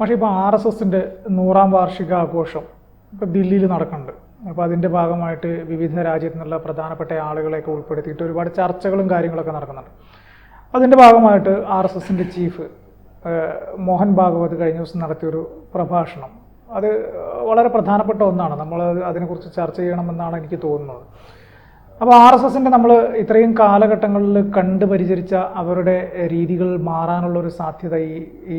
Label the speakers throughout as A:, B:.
A: പക്ഷേ ഇപ്പോൾ R S എസിന്റെ നൂറാം വാർഷിക ആഘോഷം ഇപ്പോൾ ദില്ലിയിൽ നടക്കുന്നുണ്ട്. അപ്പോൾ അതിന്റെ ഭാഗമായിട്ട് വിവിധ രാജ്യത്തു നിന്നുള്ള പ്രധാനപ്പെട്ട ആളുകളെയൊക്കെ ഉൾപ്പെടുത്തിയിട്ട് ഒരുപാട് ചർച്ചകളും കാര്യങ്ങളൊക്കെ നടക്കുന്നുണ്ട്. അതിന്റെ ഭാഗമായിട്ട് ആർ എസ് എസിന്റെ ചീഫ് മോഹൻ ഭാഗവത് കഴിഞ്ഞ ദിവസം നടത്തിയൊരു പ്രഭാഷണം. അത് വളരെ പ്രധാനപ്പെട്ട ഒന്നാണ്. നമ്മൾ അതിനെക്കുറിച്ച് ചർച്ച ചെയ്യണമെന്നാണ് എനിക്ക് തോന്നുന്നത്. അപ്പോൾ ആർ എസ് എസിന്റെ നമ്മൾ ഇത്രയും കാലഘട്ടങ്ങളിൽ കണ്ട് പരിചരിച്ച അവരുടെ രീതികൾ മാറാനുള്ള ഒരു സാധ്യത ഈ ഈ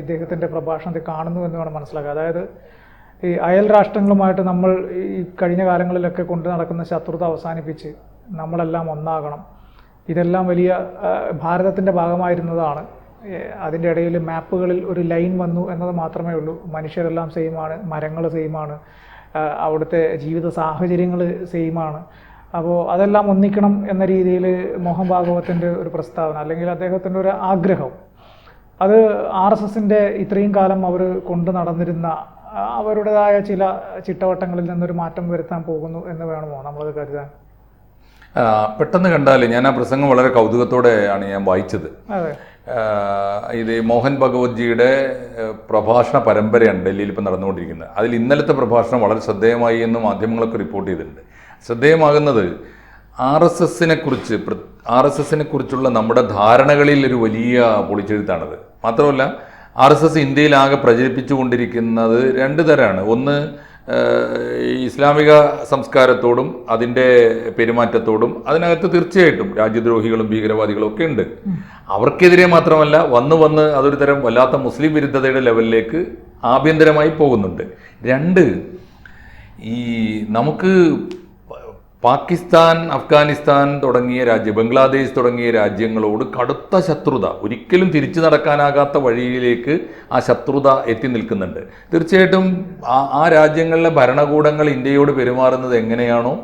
A: ഇദ്ദേഹത്തിന്റെ പ്രഭാഷണത്തിൽ കാണുന്നു എന്ന് വേണം മനസ്സിലാക്കുക. അതായത് ഈ അയൽ രാഷ്ട്രങ്ങളുമായിട്ട് നമ്മൾ ഈ കഴിഞ്ഞ കാലങ്ങളിലൊക്കെ കൊണ്ട് നടക്കുന്ന ശത്രുത അവസാനിപ്പിച്ച് നമ്മളെല്ലാം ഒന്നാകണം. ഇതെല്ലാം വലിയ ഭാരതത്തിന്റെ ഭാഗമായിരുന്നതാണ്. അതിന്റെ ഇടയിൽ മാപ്പുകളിൽ ഒരു ലൈൻ വന്നു എന്നത് മാത്രമേ ഉള്ളൂ. മനുഷ്യരെല്ലാം സെയിമാണ് മരങ്ങൾ സെയിമാണ് അവിടുത്തെ ജീവിത സാഹചര്യങ്ങൾ സെയിമാണ് അപ്പോൾ അതെല്ലാം ഒന്നിക്കണം എന്ന രീതിയിൽ മോഹൻ ഭാഗവത്തിന്റെ ഒരു പ്രസ്താവന അല്ലെങ്കിൽ അദ്ദേഹത്തിന്റെ ഒരു ആഗ്രഹം. അത് ആർ എസ് എസിന്റെ ഇത്രയും കാലം അവർ കൊണ്ടു നടന്നിരുന്ന അവരുടേതായ ചില ചിട്ടവട്ടങ്ങളിൽ നിന്നൊരു മാറ്റം വരുത്താൻ പോകുന്നു എന്ന് വേണമോ? നമ്മളത് കരുതാൻ.
B: പെട്ടെന്ന് കണ്ടാൽ ഞാൻ ആ പ്രസംഗം വളരെ കൗതുകത്തോടെയാണ് ഞാൻ വായിച്ചത്. ഇത് മോഹൻ ഭഗവത്ജിയുടെ പ്രഭാഷണ പരമ്പരയാണ് ഡൽഹിയിൽ ഇപ്പം നടന്നുകൊണ്ടിരിക്കുന്നത്. അതിൽ ഇന്നലത്തെ പ്രഭാഷണം വളരെ ശ്രദ്ധേയമായി എന്ന് മാധ്യമങ്ങളൊക്കെ റിപ്പോർട്ട് ചെയ്തിട്ടുണ്ട്. ശ്രദ്ധേയമാകുന്നത് ആർ എസ് എസിനെ കുറിച്ച് ആർ എസ് എസിനെ കുറിച്ചുള്ള നമ്മുടെ ധാരണകളിൽ ഒരു വലിയ പൊളിച്ചെഴുത്താണത്. മാത്രമല്ല ആർ എസ് എസ് ഇന്ത്യയിലാകെ പ്രചരിപ്പിച്ചുകൊണ്ടിരിക്കുന്നത് രണ്ട് തരമാണ് ഒന്ന് ഇസ്ലാമിക സംസ്കാരത്തോടും അതിന്റെ പെരുമാറ്റത്തോടും അതിനകത്ത് തീർച്ചയായിട്ടും രാജ്യദ്രോഹികളും ഭീകരവാദികളും ഒക്കെ ഉണ്ട്. അവർക്കെതിരെ മാത്രമല്ല വന്ന് വന്ന് അതൊരു തരം വല്ലാത്ത മുസ്ലിം വിരുദ്ധതയുടെ ലെവലിലേക്ക് ആഭ്യന്തരമായി പോകുന്നുണ്ട്. രണ്ട് ഈ നമുക്ക് പാകിസ്ഥാൻ അഫ്ഗാനിസ്ഥാൻ തുടങ്ങിയ രാജ്യ ബംഗ്ലാദേശ് തുടങ്ങിയ രാജ്യങ്ങളോട് കടുത്ത ശത്രുത. ഒരിക്കലും തിരിച്ചു നടക്കാനാകാത്ത വഴിയിലേക്ക് ആ ശത്രുത എത്തി നിൽക്കുന്നുണ്ട്. തീർച്ചയായിട്ടും ആ രാജ്യങ്ങളിലെ ഭരണകൂടങ്ങൾ ഇന്ത്യയോട് പെരുമാറുന്നത് എങ്ങനെയാണോ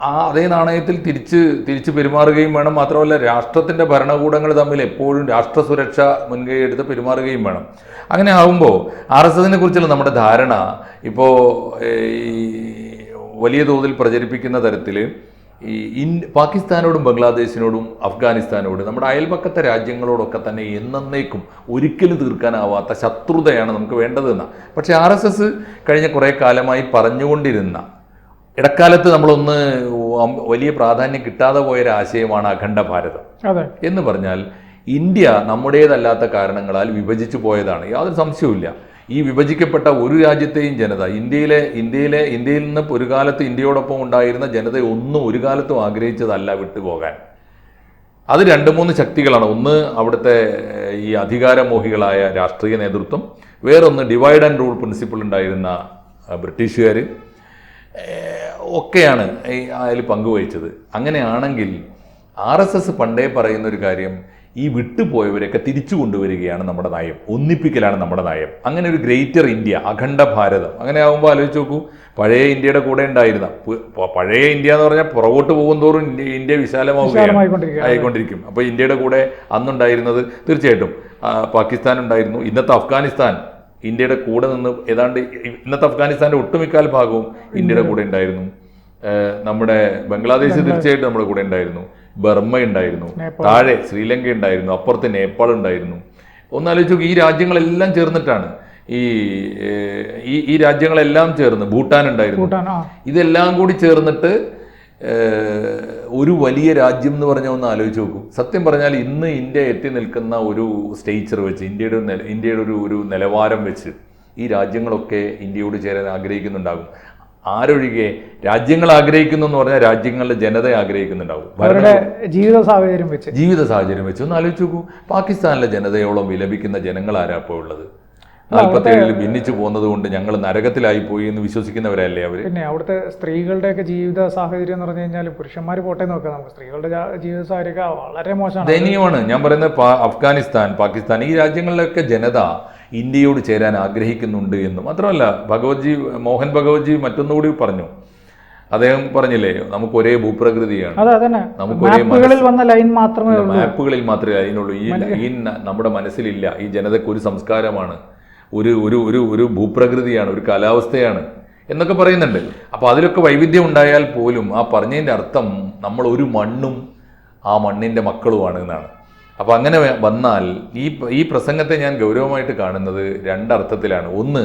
B: ആ അതേ നാണയത്തിൽ തിരിച്ച് തിരിച്ച് പെരുമാറുകയും വേണം. മാത്രമല്ല രാഷ്ട്രത്തിന്റെ ഭരണകൂടങ്ങൾ തമ്മിൽ എപ്പോഴും രാഷ്ട്ര സുരക്ഷ മുൻകൈ എടുത്ത് പെരുമാറുകയും വേണം. അങ്ങനെ ആകുമ്പോൾ ആർ എസ് എസിനെ കുറിച്ചുള്ള നമ്മുടെ ധാരണ ഇപ്പോൾ ഈ വലിയ തോതിൽ പ്രചരിപ്പിക്കുന്ന തരത്തിൽ ഈ ഇൻ പാകിസ്ഥാനോടും ബംഗ്ലാദേശിനോടും അഫ്ഗാനിസ്ഥാനോടും നമ്മുടെ അയൽപക്കത്തെ രാജ്യങ്ങളോടൊക്കെ തന്നെ എന്നേക്കും ഒരിക്കലും തീർക്കാനാവാത്ത ശത്രുതയാണ് നമുക്ക് വേണ്ടതെന്ന. പക്ഷേ ആർ എസ് എസ് കഴിഞ്ഞ കുറേ കാലമായി പറഞ്ഞുകൊണ്ടിരുന്ന ഇടക്കാലത്ത് നമ്മളൊന്ന് വലിയ പ്രാധാന്യം കിട്ടാതെ പോയൊരു ആശയമാണ് അഖണ്ഡ ഭാരതം.
A: അതെ.
B: എന്ന് പറഞ്ഞാൽ ഇന്ത്യ നമ്മുടേതല്ലാത്ത കാരണങ്ങളാൽ വിഭജിച്ചു പോയതാണ്. യാതൊരു സംശയവുമില്ല. ഈ വിഭജിക്കപ്പെട്ട ഒരു രാജ്യത്തെയും ജനത ഇന്ത്യയിലെ ഇന്ത്യയിലെ ഇന്ത്യയിൽ നിന്ന് ഒരു കാലത്ത് ഇന്ത്യയോടൊപ്പം ഉണ്ടായിരുന്ന ജനത ഒന്നും ഒരു കാലത്തും ആഗ്രഹിച്ചതല്ല വിട്ടുപോകാൻ. അത് രണ്ട് മൂന്ന് ശക്തികളാണ്. ഒന്ന് അവിടുത്തെ ഈ അധികാരമോഹികളായ രാഷ്ട്രീയ നേതൃത്വം വേറൊന്ന് ഡിവൈഡ് ആൻഡ് റൂൾ പ്രിൻസിപ്പിൾ ഉണ്ടായിരുന്ന ബ്രിട്ടീഷുകാർ ഒക്കെയാണ് അതിൽ പങ്കുവഹിച്ചത്. അങ്ങനെയാണെങ്കിൽ ആർ എസ് എസ് പണ്ടേ പറയുന്നൊരു കാര്യം ഈ വിട്ടുപോയവരെയൊക്കെ തിരിച്ചു കൊണ്ടുവരികയാണ് നമ്മുടെ നയം. ഒന്നിപ്പിക്കലാണ് നമ്മുടെ നയം. അങ്ങനെ ഒരു ഗ്രേറ്റർ ഇന്ത്യ അഖണ്ഡ ഭാരതം. അങ്ങനെ ആകുമ്പോൾ ആലോചിച്ച് നോക്കൂ. പഴയ ഇന്ത്യയുടെ കൂടെ ഉണ്ടായിരുന്ന പഴയ ഇന്ത്യ എന്ന് പറഞ്ഞാൽ പുറകോട്ട് പോകും തോറും ഇന്ത്യ വിശാലമാവുകയാണ്. ആയിക്കൊണ്ടിരിക്കും. അപ്പോൾ ഇന്ത്യയുടെ കൂടെ അന്നുണ്ടായിരുന്നത് തീർച്ചയായിട്ടും പാകിസ്ഥാൻ ഉണ്ടായിരുന്നു. ഇന്നത്തെ അഫ്ഗാനിസ്ഥാൻ ഇന്ത്യയുടെ കൂടെ നിന്ന് ഏതാണ്ട് ഇന്നത്തെ അഫ്ഗാനിസ്ഥാന്റെ ഒട്ടുമിക്കാൽ ഭാഗവും ഇന്ത്യയുടെ കൂടെ ഉണ്ടായിരുന്നു. നമ്മുടെ ബംഗ്ലാദേശ്. തീർച്ചയായിട്ടും നമ്മുടെ കൂടെ ഉണ്ടായിരുന്നു. ബർമ്മ ഉണ്ടായിരുന്നു താഴെ ശ്രീലങ്ക ഉണ്ടായിരുന്നു അപ്പുറത്ത് നേപ്പാൾ ഉണ്ടായിരുന്നു. ഒന്നാലോചിച്ച് നോക്കി ഈ രാജ്യങ്ങളെല്ലാം ചേർന്നിട്ടാണ് ഈ ഈ ഈ രാജ്യങ്ങളെല്ലാം ചേർന്ന് ഭൂട്ടാൻ ഉണ്ടായിരുന്നു. ഇതെല്ലാം കൂടി ചേർന്നിട്ട് ഒരു വലിയ രാജ്യം എന്ന് പറഞ്ഞാൽ ഒന്ന് ആലോചിച്ച് നോക്കും. സത്യം പറഞ്ഞാൽ ഇന്ന് ഇന്ത്യ എത്തി നിൽക്കുന്ന ഒരു സ്റ്റേച്ചർ വെച്ച് ഇന്ത്യയുടെ ഇന്ത്യയുടെ ഒരു ഒരു നിലവാരം വെച്ച് ഈ രാജ്യങ്ങളൊക്കെ ഇന്ത്യയോട് ചേരാൻ ആഗ്രഹിക്കുന്നുണ്ടാകും. ആരൊഴികെ രാജ്യങ്ങൾ ആഗ്രഹിക്കുന്നു എന്ന് പറഞ്ഞാൽ രാജ്യങ്ങളിലെ ജനത ആഗ്രഹിക്കുന്നുണ്ടാവും.
A: ജീവിത സാഹചര്യം വെച്ച്.
B: ജീവിത സാഹചര്യം വെച്ച്. ഒന്ന് ആലോചിച്ച് നോക്കൂ. പാകിസ്ഥാനിലെ ജനതയോളം വിലപിക്കുന്ന ജനങ്ങൾ ആരാ ഇപ്പോൾ ഉള്ളത്? നാൽപ്പത്തേഴിൽ ഭിന്നിച്ചു പോകുന്നത് കൊണ്ട് ഞങ്ങൾ നരകത്തിലായി പോയി എന്ന് വിശ്വസിക്കുന്നവരല്ലേ അവർ
A: പിന്നെ അവിടുത്തെ സ്ത്രീകളുടെയൊക്കെ ജീവിത സാഹചര്യം എന്ന് പറഞ്ഞു കഴിഞ്ഞാൽ പുരുഷന്മാർ പോട്ടെ നോക്കാം നമുക്ക്. സ്ത്രീകളുടെ ജീവിത സാഹചര്യം വളരെ മോശമാണ്.
B: ദയനീയമാണ്. ഞാൻ പറയുന്നത് അഫ്ഗാനിസ്ഥാൻ പാകിസ്ഥാൻ ഈ രാജ്യങ്ങളിലൊക്കെ ജനത ഇന്ത്യയോട് ചേരാൻ ആഗ്രഹിക്കുന്നുണ്ട് എന്ന്. മാത്രമല്ല ഭഗവത്ജി മോഹൻ ഭഗവത്ജി മറ്റൊന്നുകൂടി പറഞ്ഞു. അദ്ദേഹം പറഞ്ഞില്ലേ നമുക്ക് ഒരേ ഭൂപ്രകൃതിയാണ് നമുക്ക് ഒരേ
A: വന്ന ലൈൻ മാത്രമേ
B: മാപ്പുകളിൽ മാത്രമേ അതിനുള്ളൂ. ഈ ഈ നമ്മുടെ മനസ്സിലില്ല. ഈ ജനതയ്ക്ക് ഒരു സംസ്കാരമാണ്. ഒരു ഒരു ഒരു ഒരു ഭൂപ്രകൃതിയാണ് ഒരു കാലാവസ്ഥയാണ് എന്നൊക്കെ പറയുന്നുണ്ട്. അപ്പോൾ അതിലൊക്കെ വൈവിധ്യം ഉണ്ടായാൽ പോലും ആ പറഞ്ഞതിന്റെ അർത്ഥം നമ്മൾ ഒരു മണ്ണും ആ മണ്ണിന്റെ മക്കളുമാണ് എന്നാണ്. അപ്പോൾ അങ്ങനെ വന്നാൽ ഈ ഈ പ്രസംഗത്തെ ഞാൻ ഗൗരവമായിട്ട് കാണുന്നത് രണ്ടർത്ഥത്തിലാണ് ഒന്ന്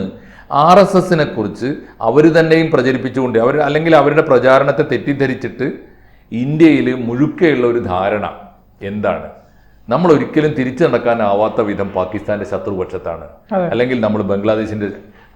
B: ആർ എസ് എസിനെ കുറിച്ച് അവർ തന്നെയും പ്രചരിപ്പിച്ചുകൊണ്ട് അവർ അല്ലെങ്കിൽ അവരുടെ പ്രചാരണത്തെ തെറ്റിദ്ധരിച്ചിട്ട് ഇന്ത്യയിൽ മുഴുക്കെയുള്ള ഒരു ധാരണ എന്താണ്? നമ്മൾ ഒരിക്കലും തിരിച്ചു നടക്കാനാവാത്ത വിധം പാകിസ്ഥാന്റെ ശത്രുപക്ഷത്താണ്. അല്ലെങ്കിൽ നമ്മൾ ബംഗ്ലാദേശിന്റെ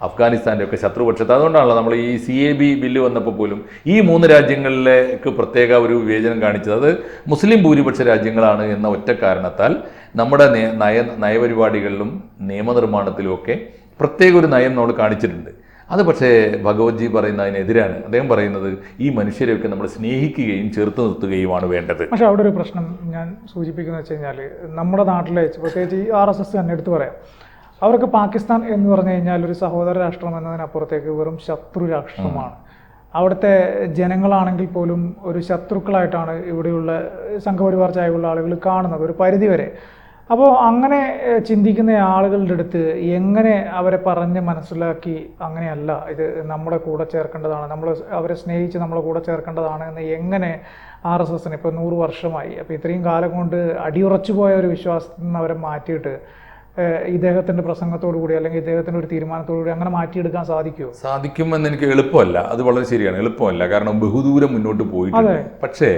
B: അഫ്ഗാനിസ്ഥാന്റെ ഒക്കെ ശത്രുപക്ഷത്ത്. അതുകൊണ്ടാണല്ലോ നമ്മൾ ഈ സി എ ബി ബില്ല് വന്നപ്പോൾ പോലും ഈ മൂന്ന് രാജ്യങ്ങളിലേക്ക് പ്രത്യേക ഒരു വിവേചനം കാണിച്ചത്. അത് മുസ്ലിം ഭൂരിപക്ഷ രാജ്യങ്ങളാണ് എന്ന ഒറ്റ കാരണത്താൽ നമ്മുടെ നയ നയപരിപാടികളിലും നിയമനിർമ്മാണത്തിലും ഒക്കെ പ്രത്യേക ഒരു നയം നമ്മൾ കാണിച്ചിട്ടുണ്ട്. അത് പക്ഷേ ഭഗവത്ജി പറയുന്ന അതിനെതിരാണ്. അദ്ദേഹം പറയുന്നത് ഈ മനുഷ്യരെയൊക്കെ നമ്മൾ സ്നേഹിക്കുകയും ചേർത്ത് നിർത്തുകയുമാണ് വേണ്ടത്.
A: പക്ഷേ അവിടെ ഒരു പ്രശ്നം ഞാൻ സൂചിപ്പിക്കുന്നത് വെച്ച് കഴിഞ്ഞാൽ നമ്മുടെ നാട്ടിലെ പ്രത്യേകിച്ച് ഈ ആർ എസ് എസ് തന്നെ എടുത്തു പറയാം. അവർക്ക് പാകിസ്ഥാൻ എന്ന് പറഞ്ഞു കഴിഞ്ഞാൽ ഒരു സഹോദര രാഷ്ട്രം എന്നതിനപ്പുറത്തേക്ക് വെറും ശത്രു രാഷ്ട്രമാണ്. അവിടുത്തെ ജനങ്ങളാണെങ്കിൽ പോലും ഒരു ശത്രുക്കളായിട്ടാണ് ഇവിടെയുള്ള സംഘപരിവാർ ചായവുള്ള ആളുകൾ കാണുന്നത് ഒരു പരിധിവരെ. അപ്പോൾ അങ്ങനെ ചിന്തിക്കുന്ന ആളുകളുടെ അടുത്ത് എങ്ങനെ അവരെ പറഞ്ഞ് മനസ്സിലാക്കി അങ്ങനെയല്ല ഇത് നമ്മുടെ കൂടെ ചേർക്കേണ്ടതാണ് നമ്മൾ അവരെ സ്നേഹിച്ച് നമ്മളെ കൂടെ ചേർക്കേണ്ടതാണ് എന്ന് എങ്ങനെ ആർ എസ് എസിന് ഇപ്പോൾ നൂറ് വർഷമായി. അപ്പോൾ ഇത്രയും കാലം കൊണ്ട് അടിയുറച്ചു പോയ ഒരു വിശ്വാസത്തിൽ നിന്ന് അവരെ മാറ്റിയിട്ട് ഏഹ്, പ്രസംഗത്തോടുകൂടി പ്രസംഗത്തോടു കൂടി അല്ലെങ്കിൽ ഇദ്ദേഹത്തിന്റെ ഒരു തീരുമാനത്തോടു കൂടി അങ്ങനെ മാറ്റിയെടുക്കാൻ സാധിക്കുമോ
B: സാധിക്കുമെന്ന് എനിക്ക് എളുപ്പമല്ല. അത് വളരെ ശരിയാണ്. എളുപ്പമല്ല. കാരണം ബഹുദൂരം മുന്നോട്ട് പോയിട്ടുണ്ട്. പക്ഷേ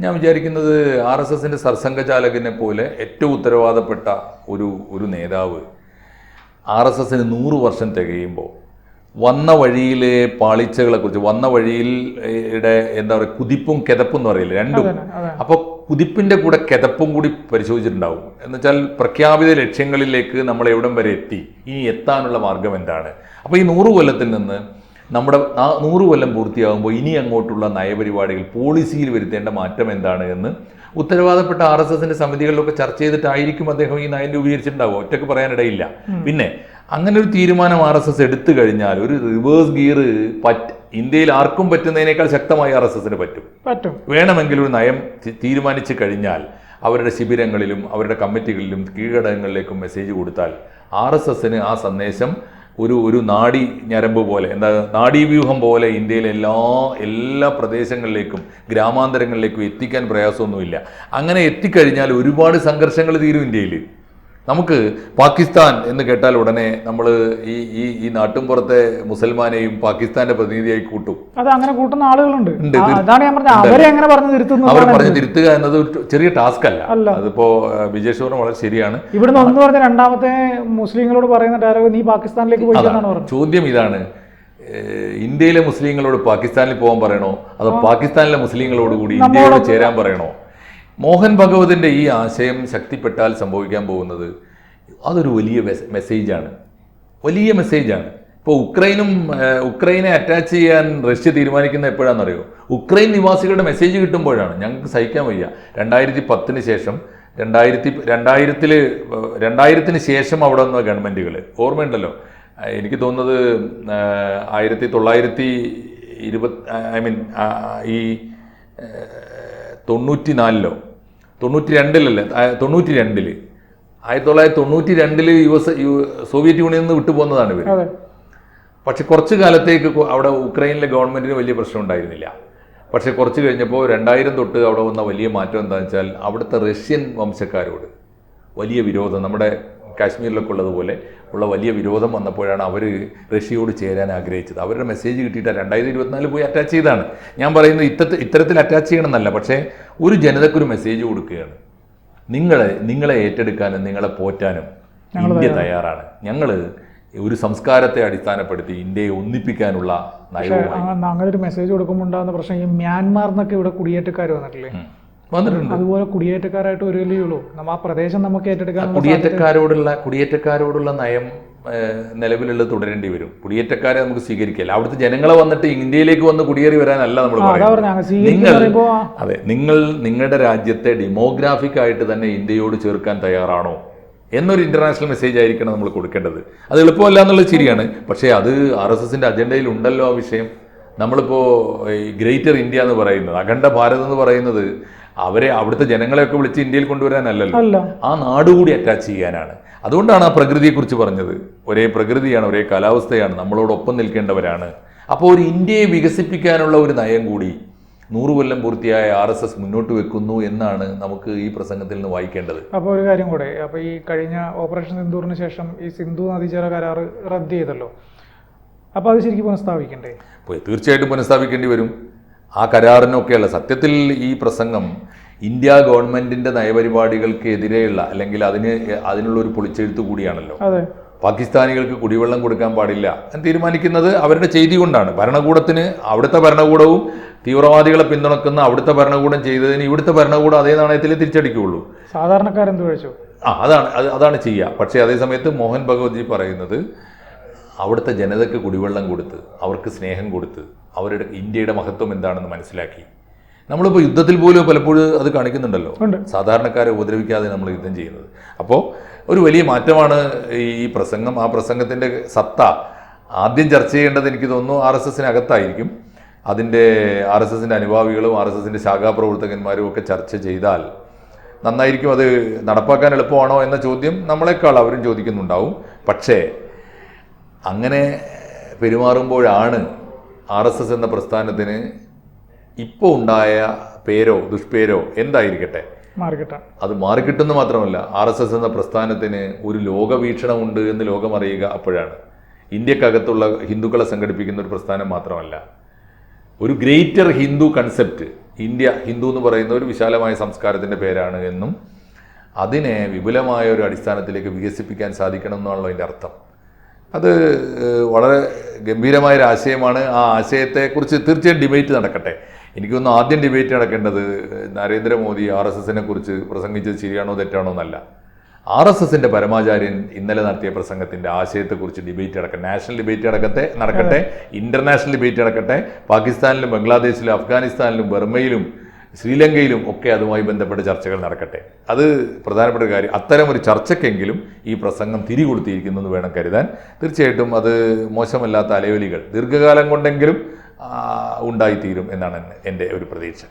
B: ഞാൻ വിചാരിക്കുന്നത് ആർ എസ് എസിന്റെ സർസംഘചാലകനെ പോലെ ഏറ്റവും ഉത്തരവാദപ്പെട്ട ഒരു ഒരു നേതാവ് ആർ എസ് എസിന് നൂറ് വർഷം തികയുമ്പോൾ വന്ന വഴിയിലെ പാളിച്ചകളെ കുറിച്ച് വന്ന വഴിയിൽ എന്താ പറയുക കുതിപ്പും കിതപ്പും എന്ന് പറയില്ല രണ്ടും.
A: അപ്പൊ
B: അപ്പോൾ കുതിപ്പിന്റെ കൂടെ കിതപ്പും കൂടി പരിശോധിച്ചിട്ടുണ്ടാവും. എന്നുവെച്ചാൽ പ്രഖ്യാപിത ലക്ഷ്യങ്ങളിലേക്ക് നമ്മൾ എവിടം വരെ എത്തി? ഇനി എത്താനുള്ള മാർഗം എന്താണ്? അപ്പോൾ ഈ നൂറ് കൊല്ലത്തിൽ നിന്ന് നമ്മുടെ ആ നൂറ് കൊല്ലം പൂർത്തിയാകുമ്പോൾ ഇനി അങ്ങോട്ടുള്ള നയപരിപാടികൾ പോളിസിയിൽ വരുത്തേണ്ട മാറ്റം എന്താണ് എന്ന് ഉത്തരവാദപ്പെട്ട ആർ എസ് എസിന്റെ സമിതികളിലൊക്കെ ചർച്ച ചെയ്തിട്ടായിരിക്കും അദ്ദേഹം ഈ നയം രൂപീകരിച്ചിട്ടുണ്ടാവുക. ഒറ്റയ്ക്ക് പറയാനിടയില്ല. പിന്നെ അങ്ങനെ ഒരു തീരുമാനം ആർ എസ് എസ് എടുത്തു കഴിഞ്ഞാൽ ഒരു റിവേഴ്സ് ഗിയർ പറ്റ ഇന്ത്യയിൽ ആർക്കും പറ്റുന്നതിനേക്കാൾ ശക്തമായി ആർ എസ് എസിന് പറ്റും.
A: പറ്റും.
B: വേണമെങ്കിൽ ഒരു നയം തീരുമാനിച്ചു കഴിഞ്ഞാൽ അവരുടെ ശിബിരങ്ങളിലും അവരുടെ കമ്മിറ്റികളിലും കീഴടകങ്ങളിലേക്കും മെസ്സേജ് കൊടുത്താൽ ആർ എസ് എസിന് ആ സന്ദേശം ഒരു ഒരു നാടി ഞരമ്പ് പോലെ എന്താ നാഡീവ്യൂഹം പോലെ ഇന്ത്യയിലെ എല്ലാ എല്ലാ പ്രദേശങ്ങളിലേക്കും ഗ്രാമാന്തരങ്ങളിലേക്കും എത്തിക്കാൻ പ്രയാസമൊന്നുമില്ല. അങ്ങനെ എത്തിക്കഴിഞ്ഞാൽ ഒരുപാട് സംഘർഷങ്ങൾ തീരും ഇന്ത്യയിൽ. നമുക്ക് പാകിസ്ഥാൻ എന്ന് കേട്ടാൽ ഉടനെ നമ്മൾ ഈ ഈ ഈ നാട്ടുംപുറത്തെ മുസൽമാനെയും പാകിസ്ഥാന്റെ പ്രതിനിധിയായി കൂട്ടും.
A: അത് അങ്ങനെ കൂട്ടുന്ന ആളുകളുണ്ട്.
B: അവർ പറഞ്ഞു തിരുത്തുക എന്നത് ചെറിയ ടാസ്ക് അല്ല. അതിപ്പോ വിജയ് ശോഭന വളരെ ശരിയാണ്.
A: ഇവിടുന്ന് ഒന്ന് പറഞ്ഞ രണ്ടാമത്തെ മുസ്ലിങ്ങളോട് പറയുന്ന ഡയലോഗ് നീ പാകിസ്ഥാനിലേക്ക് പോയി
B: ചോദ്യം ഇതാണ്. ഇന്ത്യയിലെ മുസ്ലിങ്ങളോട് പാകിസ്ഥാനിൽ പോകാൻ പറയണോ? അതോ പാകിസ്ഥാനിലെ മുസ്ലിങ്ങളോട് കൂടി ഇന്ത്യയോട് ചേരാൻ പറയണോ? മോഹൻ ഭഗവതിന്റെ ഈ ആശയം ശക്തിപ്പെട്ടാൽ സംഭവിക്കാൻ പോകുന്നത് അതൊരു വലിയ മെസ്- മെസ്സേജാണ് വലിയ മെസ്സേജാണ് ഇപ്പോൾ ഉക്രൈനും ഉക്രൈനെ അറ്റാച്ച് ചെയ്യാൻ റഷ്യ തീരുമാനിക്കുന്നത് എപ്പോഴാണെന്നറിയോ ഉക്രൈൻ നിവാസികളുടെ മെസ്സേജ് കിട്ടുമ്പോഴാണ്. ഞങ്ങൾക്ക് സഹിക്കാൻ വയ്യ. രണ്ടായിരത്തി പത്തിന് ശേഷം രണ്ടായിരത്തി രണ്ടായിരത്തിൽ രണ്ടായിരത്തിന് ശേഷം അവിടെ വന്ന ഗവൺമെന്റുകൾ ഓർമ്മയുണ്ടല്ലോ? എനിക്ക് തോന്നുന്നത് ആയിരത്തി തൊള്ളായിരത്തി ഇരുപത് ഐ മീൻ ഈ തൊണ്ണൂറ്റി നാലിലോ തൊണ്ണൂറ്റി രണ്ടിലല്ലേ തൊണ്ണൂറ്റി രണ്ടിൽ ആയിരത്തി തൊള്ളായിരത്തി തൊണ്ണൂറ്റി രണ്ടിൽ യു എസ് യു സോവിയറ്റ് യൂണിയനിൽ നിന്ന് വിട്ടുപോകുന്നതാണ് ഇവർ പക്ഷെ കുറച്ച് കാലത്തേക്ക് അവിടെ ഉക്രൈനിലെ ഗവൺമെന്റിന് വലിയ പ്രശ്നം ഉണ്ടായിരുന്നില്ല. പക്ഷെ കുറച്ച് കഴിഞ്ഞപ്പോൾ രണ്ടായിരം തൊട്ട് അവിടെ വന്ന വലിയ മാറ്റം എന്താണെന്ന് വെച്ചാൽ അവിടുത്തെ റഷ്യൻ വംശക്കാരോട് വലിയ വിരോധം. നമ്മുടെ കാശ്മീരിലൊക്കെ ഉള്ളതുപോലെ ഉള്ള വലിയ വിരോധം വന്നപ്പോഴാണ് അവർ റഷ്യയോട് ചേരാൻ ആഗ്രഹിച്ചത്. അവരുടെ മെസ്സേജ് കിട്ടിയിട്ട് രണ്ടായിരത്തി ഇരുപത്തിനാല് പോയി അറ്റാച്ച് ചെയ്താണ് ഞാൻ പറയുന്നത് ഇത്തരത്തിൽ ഇത്തരത്തിൽ അറ്റാച്ച് ചെയ്യണമെന്നല്ല പക്ഷേ ഒരു ജനതയ്ക്കൊരു മെസ്സേജ് കൊടുക്കുകയാണ്. നിങ്ങളെ നിങ്ങളെ ഏറ്റെടുക്കാനും നിങ്ങളെ പോറ്റാനും ഇന്ത്യ തയ്യാറാണ്. ഞങ്ങൾ ഒരു സംസ്കാരത്തെ അടിസ്ഥാനപ്പെടുത്തി ഇന്ത്യയെ ഒന്നിപ്പിക്കാനുള്ള നയവുമായി
A: അങ്ങനെ ഒരു മെസ്സേജ് കൊടുക്കുമ്പോൾ ഉണ്ടാകുന്ന പ്രശ്നം ഈ മ്യാൻമാർ എന്നൊക്കെ ഇവിടെ കുടിയേറ്റക്കാർ വന്നിട്ടില്ലേ.
B: വന്നിട്ടുണ്ട്.
A: അതുപോലെ കുടിയേറ്റക്കാരായിട്ട് നമ്മ ആ പ്രദേശം നമുക്ക് ഏറ്റെടുക്കാൻ
B: കുടിയേറ്റക്കാരോടുള്ള കുടിയേറ്റക്കാരോടുള്ള നയം നിലവിലുള്ളത് തുടരേണ്ടി വരും. കുടിയേറ്റക്കാരെ നമുക്ക് സ്വീകരിക്കില്ല. അവിടുത്തെ ജനങ്ങളെ വന്നിട്ട് ഇന്ത്യയിലേക്ക് വന്ന് കുടിയേറി വരാനല്ല നമ്മൾ നിങ്ങൾ അതെ നിങ്ങൾ നിങ്ങളുടെ രാജ്യത്തെ ഡെമോഗ്രാഫിക് ആയിട്ട് തന്നെ ഇന്ത്യയോട് ചേർക്കാൻ തയ്യാറാണോ എന്നൊരു ഇന്റർനാഷണൽ മെസ്സേജ് ആയിരിക്കണം നമ്മൾ കൊടുക്കേണ്ടത്. അത് എളുപ്പമല്ല എന്നുള്ളത് ശരിയാണ്. പക്ഷേ അത് ആർ എസ് എസിന്റെ അജണ്ടയിൽ ഉണ്ടല്ലോ ആ വിഷയം. നമ്മളിപ്പോ ഗ്രേറ്റർ ഇന്ത്യ എന്ന് പറയുന്നത് അഖണ്ഡ ഭാരത് എന്ന് പറയുന്നത് അവരെ അവിടുത്തെ ജനങ്ങളെയൊക്കെ വിളിച്ച് ഇന്ത്യയിൽ കൊണ്ടുവരാനല്ലല്ലോ. ആ നാട് കൂടി അറ്റാച്ച് ചെയ്യാനാണ്. അതുകൊണ്ടാണ് ആ പ്രകൃതിയെ കുറിച്ച് പറഞ്ഞത്. ഒരേ പ്രകൃതിയാണ് ഒരേ കാലാവസ്ഥയാണ് നമ്മളോടൊപ്പം നിൽക്കേണ്ടവരാണ്. അപ്പോൾ ഒരു ഇന്ത്യയെ വികസിപ്പിക്കാനുള്ള ഒരു നയം കൂടി നൂറ് കൊല്ലം പൂർത്തിയായ ആർ എസ് എസ് മുന്നോട്ട് വെക്കുന്നു എന്നാണ് നമുക്ക് ഈ പ്രസംഗത്തിൽ നിന്ന് വായിക്കേണ്ടത്.
A: അപ്പോൾ ഒരു കാര്യം കൂടെ അപ്പോൾ ഈ കഴിഞ്ഞ ഓപ്പറേഷൻ സിന്ധൂറിന് ശേഷം ഈ സിന്ധു നദീജല കരാർ റദ്ദ് ചെയ്തല്ലോ. അപ്പോൾ അത് ശരിക്കും പുനഃസ്ഥാപിക്കണ്ടേ?
B: തീർച്ചയായിട്ടും പുനഃസ്ഥാപിക്കേണ്ടി വരും. ആ കരാറിനൊക്കെയുള്ള സത്യത്തിൽ ഈ പ്രസംഗം ഇന്ത്യ ഗവൺമെന്റിന്റെ നയപരിപാടികൾക്കെതിരെയുള്ള അല്ലെങ്കിൽ അതിന് അതിനുള്ള ഒരു പൊളിച്ചെഴുത്ത് കൂടിയാണല്ലോ. പാകിസ്ഥാനികൾക്ക് കുടിവെള്ളം കൊടുക്കാൻ പാടില്ല എന്ന് തീരുമാനിക്കുന്നത് അവരുടെ ചെയ്തി കൊണ്ടാണ്. ഭരണകൂടത്തിന് അവിടുത്തെ ഭരണകൂടവും തീവ്രവാദികളെ പിന്തുണക്കുന്ന അവിടുത്തെ ഭരണകൂടം ചെയ്തതിന് ഇവിടുത്തെ ഭരണകൂടം അതേ നാണയത്തിൽ തിരിച്ചടിക്കുകയുള്ളൂ.
A: സാധാരണക്കാരെന്ത് കഴിച്ചു?
B: ആ അതാണ് അത് അതാണ് ചെയ്യുക. പക്ഷേ അതേ സമയത്ത് മോഹൻ ഭഗവത്ജി പറയുന്നത് അവിടുത്തെ ജനതയ്ക്ക് കുടിവെള്ളം കൊടുത്ത് അവർക്ക് സ്നേഹം കൊടുത്ത് അവരുടെ ഇന്ത്യയുടെ മഹത്വം എന്താണെന്ന് മനസ്സിലാക്കി. നമ്മളിപ്പോൾ യുദ്ധത്തിൽ പോലും പലപ്പോഴും അത് കാണിക്കുന്നുണ്ടല്ലോ. സാധാരണക്കാരെ ഉപദ്രവിക്കാതെ നമ്മൾ യുദ്ധം ചെയ്യുന്നത്. അപ്പോൾ ഒരു വലിയ മാറ്റമാണ് ഈ പ്രസംഗം. ആ പ്രസംഗത്തിന്റെ സത്ത ആദ്യം ചർച്ച ചെയ്യേണ്ടത് എനിക്ക് തോന്നുന്നു ആർ എസ് എസിനകത്തായിരിക്കും അതിന്റെ ആർ എസ് എസിന്റെ അനുഭാവികളും ആർ എസ് എസിന്റെ ശാഖാപ്രവർത്തകന്മാരും ഒക്കെ ചർച്ച ചെയ്താൽ നന്നായിരിക്കും അത് നടപ്പാക്കാൻ എളുപ്പമാണോ എന്ന ചോദ്യം നമ്മളെക്കാൾ അവരും ചോദിക്കുന്നുണ്ടാവും. പക്ഷേ അങ്ങനെ പെരുമാറുമ്പോഴാണ് ആർ എസ് എസ് എന്ന പ്രസ്ഥാനത്തിന് ഇപ്പോൾ ഉണ്ടായ പേരോ ദുഷ്പേരോ എന്തായിരിക്കട്ടെ? അത് മാറിക്കിട്ടെന്ന് മാത്രമല്ല ആർ എസ് എസ് എന്ന പ്രസ്ഥാനത്തിന് ഒരു ലോകവീക്ഷണമുണ്ട് എന്ന് ലോകം അറിയുക അപ്പോഴാണ്. ഇന്ത്യക്കകത്തുള്ള ഹിന്ദുക്കളെ സംഘടിപ്പിക്കുന്ന ഒരു പ്രസ്ഥാനം മാത്രമല്ല ഒരു greater Hindu concept India Hindu എന്ന് പറയുന്ന ഒരു വിശാലമായ സംസ്കാരത്തിന്റെ പേരാണ് എന്നും അതിനെ വിപുലമായ ഒരു അടിസ്ഥാനത്തിലേക്ക് വികസിപ്പിക്കാൻ സാധിക്കണം എന്നാണല്ലോ അതിന്റെ അർത്ഥം. അത് വളരെ ഗംഭീരമായൊരു ആശയമാണ്. ആ ആശയത്തെക്കുറിച്ച് തീർച്ചയായും ഡിബേറ്റ് നടക്കട്ടെ. എനിക്കൊന്നും ആദ്യം ഡിബേറ്റ് നടക്കേണ്ടത് നരേന്ദ്രമോദി ആർ എസ് എസിനെ കുറിച്ച് പ്രസംഗിച്ചത് ശരിയാണോ തെറ്റാണോ എന്നല്ല. ആർ എസ് എസിന്റെ പരമാചാര്യൻ ഇന്നലെ നടത്തിയ പ്രസംഗത്തിന്റെ ആശയത്തെക്കുറിച്ച് ഡിബേറ്റ് നടക്കട്ടെ. നാഷണൽ ഡിബേറ്റ് നടക്കട്ടെ നടക്കട്ടെ. ഇന്റർനാഷണൽ ഡിബേറ്റ് നടക്കട്ടെ. പാകിസ്ഥാനിലും ബംഗ്ലാദേശിലും അഫ്ഗാനിസ്ഥാനിലും ബർമയിലും ശ്രീലങ്കയിലും ഒക്കെ അതുമായി ബന്ധപ്പെട്ട ചർച്ചകൾ നടക്കട്ടെ. അത് പ്രധാനപ്പെട്ട കാര്യം. അത്തരം ഒരു ചർച്ചയ്ക്കെങ്കിലും ഈ പ്രസംഗം തിരികൊടുത്തിരിക്കുന്നു എന്ന് വേണം കരുതാൻ. തീർച്ചയായിട്ടും അത് മോശമല്ലാത്ത അലയൊലികൾ ദീർഘകാലം കൊണ്ടെങ്കിലും ഉണ്ടായിത്തീരും എന്നാണ് എന്റെ ഒരു പ്രതീക്ഷ.